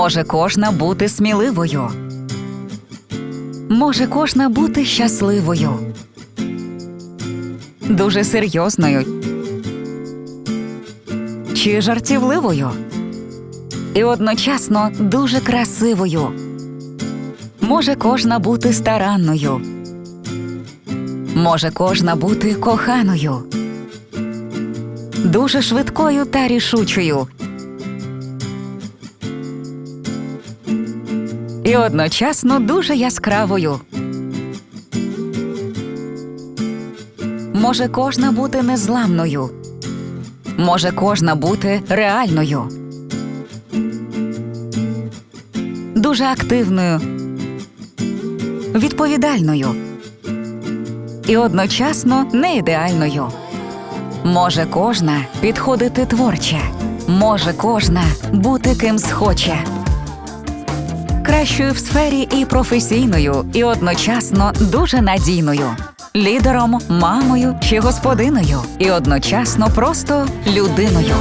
Може кожна бути сміливою. Може кожна бути щасливою. Дуже серйозною. Чи жартівливою. І одночасно дуже красивою. Може кожна бути старанною. Може кожна бути коханою. Дуже швидкою та рішучою. І одночасно дуже яскравою. Може кожна бути незламною. Може кожна бути реальною. Дуже активною, відповідальною і одночасно не ідеальною. Може кожна підходити творче, може кожна бути ким схоче. Кращою в сфері і професійною, і одночасно дуже надійною. Лідером, мамою чи господиною, і одночасно просто людиною.